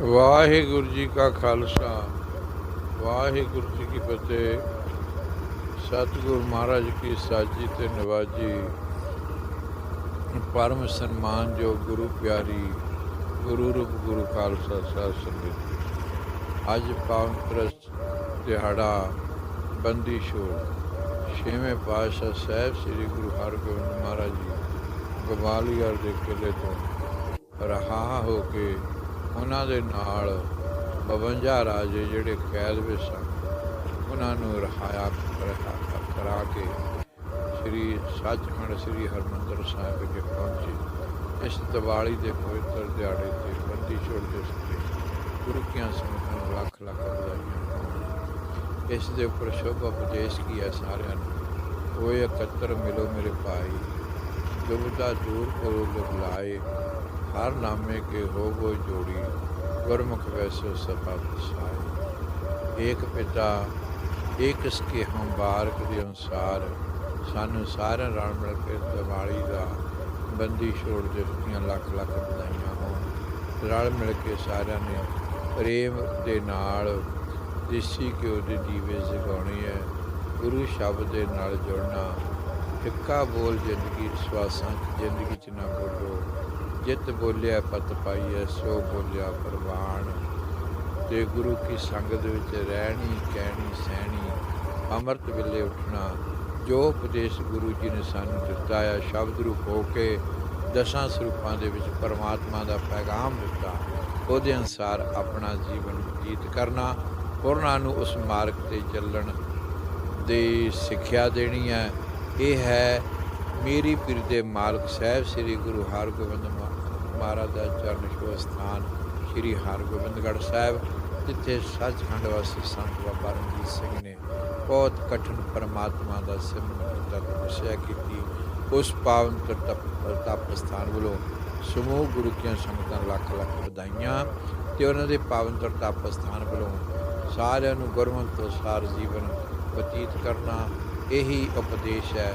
ਵਾਹਿਗੁਰੂ ਜੀ ਕਾ ਖਾਲਸਾ, ਵਾਹਿਗੁਰੂ ਜੀ ਕੀ ਫਤਿਹ। ਸਤਿਗੁਰ ਮਹਾਰਾਜ ਕੀ ਸਾਜੀ ਤੇ ਨਵਾਜੀ, ਪਰਮ ਸਨਮਾਨ ਜੋ ਗੁਰੂ ਪਿਆਰੀ, ਗੁਰੂ ਰੂਪ ਗੁਰੂ ਖਾਲਸਾ ਸਾਹਿਬ ਸੰਗਤ। ਅੱਜ ਪਾਵਨ ਪ੍ਰਸਤ ਦਿਹਾੜਾ, ਬੰਦੀ ਛੋੜ, ਛੇਵੇਂ ਪਾਤਸ਼ਾਹ ਸਾਹਿਬ ਸ੍ਰੀ ਗੁਰੂ ਹਰਗੋਬਿੰਦ ਮਹਾਰਾਜ ਜੀ, ਗਵਾਲੀਅਰ ਦੇ ਕਿਲੇ ਤੋਂ ਰਹਾ ਹੋ ਕੇ ਉਹਨਾਂ ਦੇ ਨਾਲ 52 ਰਾਜੇ ਜਿਹੜੇ ਕੈਦ ਵਿੱਚ ਸਨ, ਉਹਨਾਂ ਨੂੰ ਰਹਾਇਆ ਕਰਾ ਕੇ ਸ੍ਰੀ ਸੱਚਖੰਡ ਸ੍ਰੀ ਹਰਮੰਦਰ ਸਾਹਿਬ ਵਿਖੇ ਪਹੁੰਚੇ। ਇਸ ਦੀਵਾਲੀ ਦੇ ਪਵਿੱਤਰ ਦਿਹਾੜੇ ਤੇ ਬੰਦੀ ਛੋੜ ਦਿਵਸ ਤੇ ਗੁਰੂ ਕੀਆਂ ਸੰਗਤਾਂ ਨੂੰ ਲੱਖ ਲੱਖ ਵਧਾਈਆਂ ਇਸ ਦੇ ਉੱਪਰ ਸ਼ੁਭ ਉਪਦੇਸ਼ ਕੀ ਸਾਰਿਆਂ ਨੂੰ? ਹੋਏ ਇਕੱਤਰ ਮਿਲੋ ਮੇਰੇ ਭਾਈ ਦੁਬਦਾ ਦੂਰ ਕਰੋ ਲਗਲਾਏ ਹਰ ਨਾਮੇ ਕੇ ਹੋ ਗੋ ਜੋੜੀ, ਗੁਰਮੁਖ ਵੈਸੋ ਸਭਾ ਪਸਾਏ ਏਕ ਪਿਤਾ, ਏਕ ਇਸਕੇ ਹਮ ਬਾਰਕ ਦੇ ਅਨੁਸਾਰ ਸਾਨੂੰ ਸਾਰਿਆਂ ਰਲ ਮਿਲ ਕੇ ਦੀਵਾਲੀ ਦਾ ਬੰਦੀ ਛੋੜ ਦਿੱਤੀਆਂ ਲੱਖ ਲੱਖ ਵਧਾਈਆਂ ਹੋਣ। ਰਲ ਮਿਲ ਕੇ ਸਾਰਿਆਂ ਨੇ ਪ੍ਰੇਮ ਦੇ ਨਾਲ ਦੇਸੀ ਘਿਓ ਦੇ ਦੀਵੇ ਜਗਾਉਣੇ ਹੈ ਗੁਰੂ ਸ਼ਬਦ ਦੇ ਨਾਲ ਜੁੜਨਾ, ਫਿੱਕਾ ਬੋਲ ਜ਼ਿੰਦਗੀ, ਸਵਾਸਾਂ 'ਚ ਜ਼ਿੰਦਗੀ 'ਚ ਨਾ ਬੋਲੋ ਜਿਤ ਬੋਲਿਆ ਪਤ ਪਾਈਐ, ਸੋ ਬੋਲਿਆ ਪ੍ਰਵਾਨ ਤੇ ਗੁਰੂ ਕੀ ਸੰਗਤ ਵਿੱਚ ਰਹਿਣੀ, ਕਹਿਣੀ, ਸਹਿਣੀ, ਅੰਮ੍ਰਿਤ ਵੇਲੇ ਉੱਠਣਾ। ਜੋ ਉਪਦੇਸ਼ ਗੁਰੂ ਜੀ ਨੇ ਸਾਨੂੰ ਦਿੱਤਾ ਹੈ ਸ਼ਬਦ ਰੂਪ ਹੋ ਕੇ ਦਸਾਂ ਸਰੂਪਾਂ ਦੇ ਵਿੱਚ ਪਰਮਾਤਮਾ ਦਾ ਪੈਗਾਮ ਦਿੱਤਾ, ਉਹਦੇ ਅਨਸਾਰ ਆਪਣਾ ਜੀਵਨ ਬਤੀਤ ਕਰਨਾ ਹੋਰਨਾਂ ਨੂੰ ਉਸ ਮਾਰਗ ਤੇ ਚੱਲਣ ਦੀ ਸਿੱਖਿਆ ਦੇਣੀ ਹੈ। ਇਹ ਹੈ ਮੇਰੀ ਪੀਰ ਦੇ ਮਾਲਕ ਸਾਹਿਬ ਸ੍ਰੀ ਗੁਰੂ ਹਰਗੋਬਿੰਦ ਮਹਾਰਾਜ ਦਾ ਚਰਨ ਛੋਹ ਸਥਾਨ ਸ੍ਰੀ ਹਰਗੋਬਿੰਦਗੜ੍ਹ ਸਾਹਿਬ, ਜਿੱਥੇ ਸੱਚਖੰਡ ਵਾਸੀ ਸੰਤ ਬਾਬਾ ਰਣਜੀਤ ਸਿੰਘ ਨੇ ਬਹੁਤ ਕਠਿਨ ਪਰਮਾਤਮਾ ਦਾ ਸਿਮਰਨ ਕੀਤਾ ਤਪੱਸਿਆ ਕੀਤੀ। ਉਸ ਪਾਵਨ ਤੇ ਤਪ ਤਪ ਸਥਾਨ ਵੱਲੋਂ ਸਮੂਹ ਗੁਰੂ ਕੀਆਂ ਸੰਗਤਾਂ ਲੱਖ ਲੱਖ ਵਧਾਈਆਂ ਤੇ ਉਹਨਾਂ ਦੇ ਪਾਵਨ ਤੇ ਤਪ ਸਥਾਨ ਵੱਲੋਂ ਸਾਰਿਆਂ ਨੂੰ ਗੁਰਮਤਿ ਤੋਂ ਸਾਰ ਜੀਵਨ ਬਤੀਤ ਕਰਨਾ ਇਹੀ ਉਪਦੇਸ਼ ਹੈ।